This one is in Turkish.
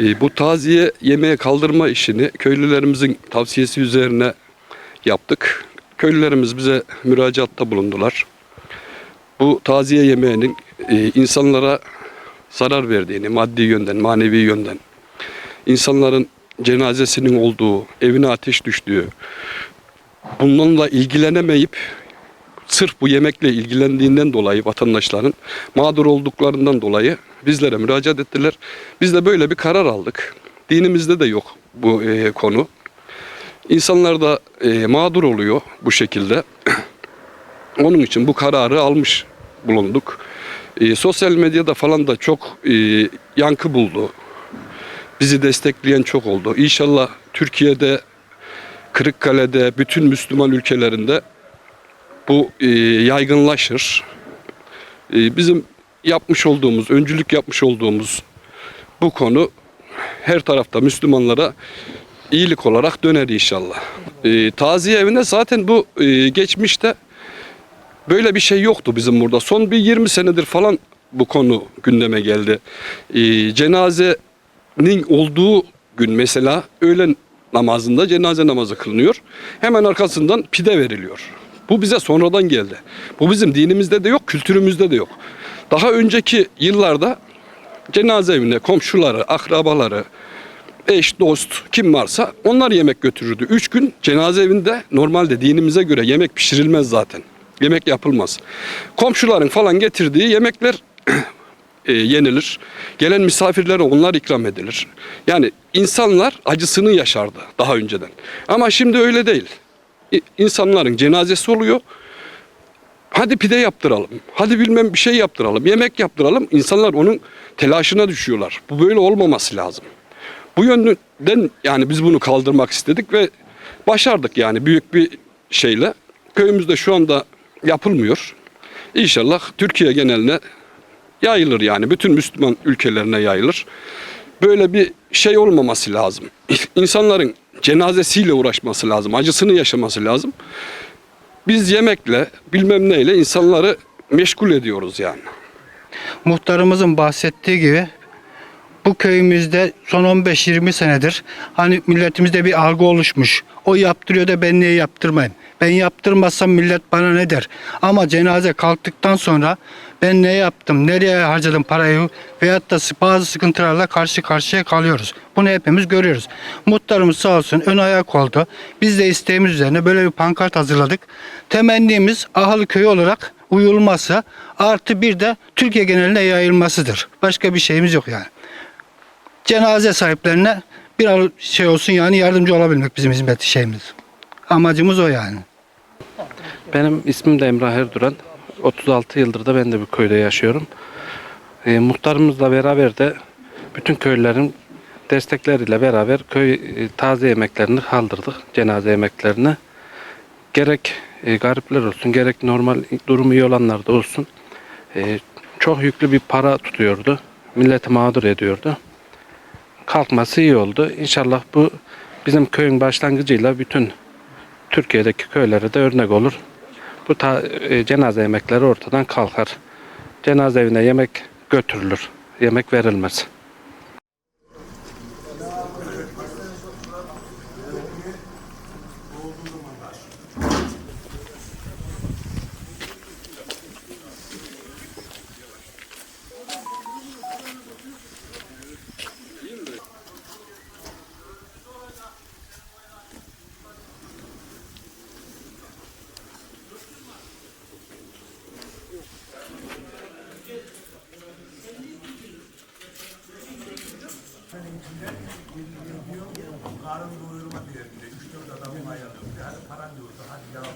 E, bu taziye yemeğe kaldırma işini köylülerimizin tavsiyesi üzerine yaptık. Köylülerimiz bize müracaatta bulundular. Bu taziye yemeğinin e, insanlara zarar verdiğini maddi yönden, manevi yönden, insanların cenazesinin olduğu, evine ateş düştüğü, bununla ilgilenemeyip sırf bu yemekle ilgilendiğinden dolayı vatandaşların mağdur olduklarından dolayı bizlere müracaat ettiler. Biz de böyle bir karar aldık. Dinimizde de yok bu e, konu. İnsanlar da e, mağdur oluyor bu şekilde. Onun için bu kararı almış bulunduk. E, sosyal medyada falan da çok e, yankı buldu. Bizi destekleyen çok oldu. İnşallah Türkiye'de, Kırıkkale'de, bütün Müslüman ülkelerinde bu e, yaygınlaşır. E, bizim yapmış olduğumuz, öncülük yapmış olduğumuz bu konu her tarafta Müslümanlara iyilik olarak döner inşallah. E, taziye evine zaten bu e, geçmişte böyle bir şey yoktu bizim burada. Son bir 20 senedir falan bu konu gündeme geldi. E, cenazenin olduğu gün mesela öğlen namazında cenaze namazı kılınıyor. Hemen arkasından pide veriliyor. Bu bize sonradan geldi. Bu bizim dinimizde de yok, kültürümüzde de yok. Daha önceki yıllarda cenaze evine komşuları, akrabaları, eş, dost kim varsa onlar yemek götürürdü. Üç gün cenaze evinde normalde dinimize göre yemek pişirilmez zaten. Yemek yapılmaz. Komşuların falan getirdiği yemekler e, yenilir. Gelen misafirlere onlar ikram edilir. Yani insanlar acısını yaşardı daha önceden. Ama şimdi öyle değil. İnsanların cenazesi oluyor. Hadi pide yaptıralım. Hadi bilmem bir şey yaptıralım. Yemek yaptıralım. İnsanlar onun telaşına düşüyorlar. Bu böyle olmaması lazım. Bu yönden yani biz bunu kaldırmak istedik ve başardık yani büyük bir şeyle. Köyümüzde şu anda yapılmıyor. İnşallah Türkiye geneline yayılır yani bütün Müslüman ülkelerine yayılır. Böyle bir şey olmaması lazım. İnsanların cenazesiyle uğraşması lazım, acısını yaşaması lazım. Biz yemekle, bilmem neyle insanları meşgul ediyoruz yani. muhtarımızın bahsettiği gibi bu köyümüzde son 15-20 senedir hani milletimizde bir algı oluşmuş. O yaptırıyor da ben niye yaptırmayayım? Ben yaptırmazsam millet bana ne der? Ama cenaze kalktıktan sonra ben ne yaptım, nereye harcadım parayı veyahut da bazı sıkıntılarla karşı karşıya kalıyoruz. Bunu hepimiz görüyoruz. Muhtarımız sağ olsun ön ayak oldu. Biz de isteğimiz üzerine böyle bir pankart hazırladık. Temennimiz Ahalı Köyü olarak uyulması artı bir de Türkiye geneline yayılmasıdır. Başka bir şeyimiz yok yani. Cenaze sahiplerine bir şey olsun yani yardımcı olabilmek bizim hizmet şeyimiz. Amacımız o yani. Benim ismim de Emrah Erduran. 36 yıldır da ben de bu köyde yaşıyorum. E, muhtarımızla beraber de bütün köylülerin destekleriyle beraber köy e, taze yemeklerini kaldırdık. Cenaze yemeklerini. Gerek e, garipler olsun gerek normal durumu iyi olanlar da olsun. E, çok yüklü bir para tutuyordu. Milleti mağdur ediyordu. Kalkması iyi oldu. İnşallah bu bizim köyün başlangıcıyla bütün Türkiye'deki köylere de örnek olur. Bu ta- e, cenaze yemekleri ortadan kalkar. Cenaze evine yemek götürülür. Yemek verilmez. Karın doyurma diyetinde 3-4 adamın ayarladım. Yani paran diyorsa hadi yalan